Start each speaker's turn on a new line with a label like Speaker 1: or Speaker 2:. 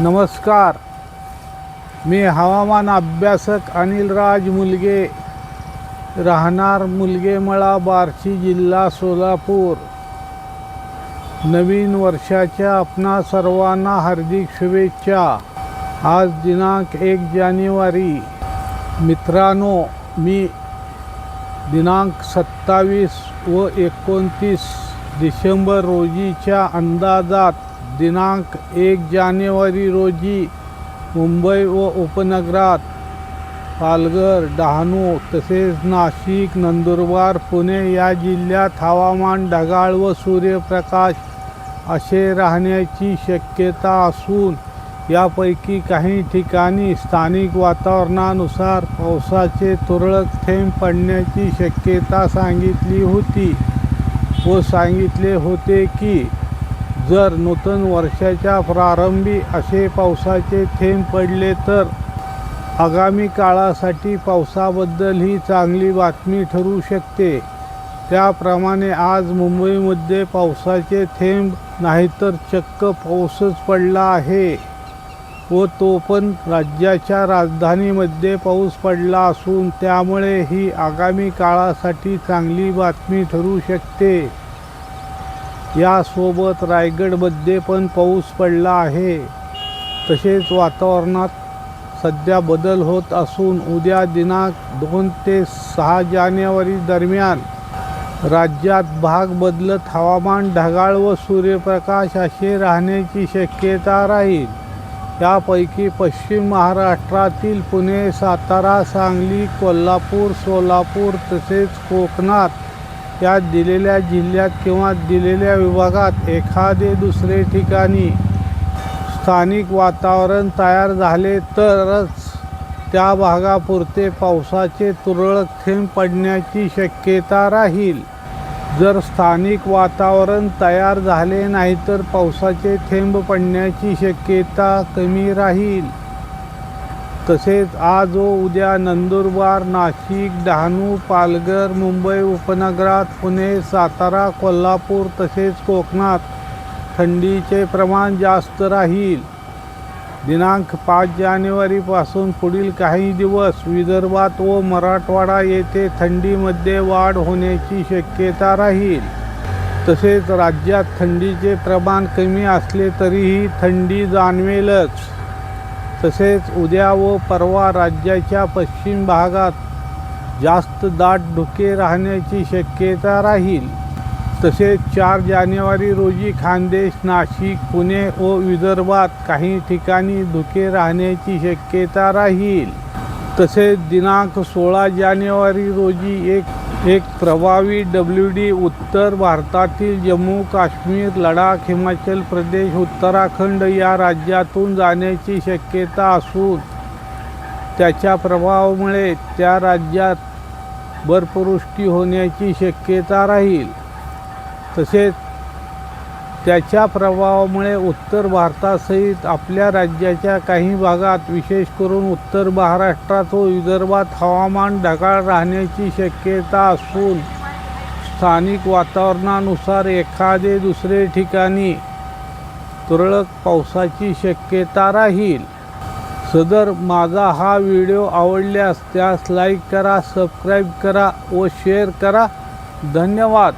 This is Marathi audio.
Speaker 1: नमस्कार. मी हवामान अभ्यासक अनिल राज मुलगे. राहणार मुलगेमळा बार्शी जिल्हा सोलापूर. नवीन वर्षाच्या आपणा सर्वांना हार्दिक शुभेच्छा. आज दिनांक एक जानेवारी. मित्रांनो मी दिनांक सत्तावीस व एकोणतीस डिसेंबर रोजीच्या अंदाजात दिनांक एक जानेवारी रोजी मुंबई व उपनगरात पालघर डहाणू तसेच नाशिक नंदुरबार पुणे या जिल्ह्यात हवामान ढगाळ व सूर्यप्रकाश असे राहण्याची शक्यता असून यापैकी काही ठिकाणी स्थानिक वातावरणानुसार पावसाचे तुरळक थेंब पडण्याची शक्यता सांगितली होती व सांगितले होते की जर नूतन वर्षाच्या प्रारंभी असे पावसाचे थेंब पडले तर आगामी काळासाठी पावसाबद्दल ही चांगली बातमी ठरू शकते. त्याप्रमाणे आज मुंबईमध्ये पावसाचे थेंब नाहीतर चक्क पाऊसच पडला आहे व तो पण राज्याच्या राजधानीमध्ये पाऊस पडला असून त्यामुळे ही आगामी काळासाठी चांगली बातमी ठरू शकते. यासोबत रायगडमध्ये पण पाऊस पडला आहे. तसेच वातावरणात सध्या बदल होत असून उद्या दिनांक दोन ते सहा जानेवारी दरम्यान राज्यात भाग बदलत हवामान ढगाळ व सूर्यप्रकाश असे राहण्याची शक्यता राहील. यापैकी पश्चिम महाराष्ट्रातील पुणे सातारा सांगली कोल्हापूर सोलापूर तसेच कोकणात या दिलेल्या जिल्ह्यात किंवा दिलेल्या विभागात एखादे दुसरे ठिकाणी स्थानिक वातावरण तयार झाले तरच त्या भागापुरते पावसाचे तुरळक थेंब पडण्याची शक्यता राहील. जर स्थानिक वातावरण तयार झाले नाही तर पावसाचे थेंब पडण्याची शक्यता कमी राहील. तसेच आज व उद्या नंदुरबार नाशिक डहाणू पालघर मुंबई उपनगरात पुणे सातारा कोल्हापूर तसेच कोकणात थंडीचे प्रमाण जास्त राहील. दिनांक पाच जानेवारीपासून पुढील काही दिवस विदर्भात व मराठवाडा येथे थंडीमध्ये वाढ होण्याची शक्यता राहील. तसेच राज्यात थंडीचे प्रमाण कमी असले तरीही थंडी जाणवेलच. तसेच उद्या व परवा राज्याच्या पश्चिम भागात जास्त दाट धुके राहण्याची शक्यता राहील. तसेच चार जानेवारी रोजी खानदेश नाशिक पुणे व विदर्भात काही ठिकाणी धुके राहण्याची शक्यता राहील. तसेच दिनांक सोळा जानेवारी रोजी एक एक प्रभावी डब्ल्यू डी उत्तर भारतातील जम्मू काश्मीर लडाख हिमाचल प्रदेश उत्तराखंड या राज्यातून जाण्याची शक्यता असून त्याच्या प्रभावामुळे त्या राज्यात बर्फवृष्टी होण्याची शक्यता राहील. तसेच त्याच्या प्रभावामुळे उत्तर भारतासहित आपल्या राज्याच्या काही भागात विशेष करून उत्तर महाराष्ट्रात व विदर्भात हवामान ढगाळ राहण्याची शक्यता असून स्थानिक वातावरणानुसार एखादे दुसरे ठिकाणी तुरळक पावसाची शक्यता राहील. सदर माझा हा व्हिडिओ आवडल्यास त्यास लाईक करा सबस्क्राईब करा व शेअर करा. धन्यवाद.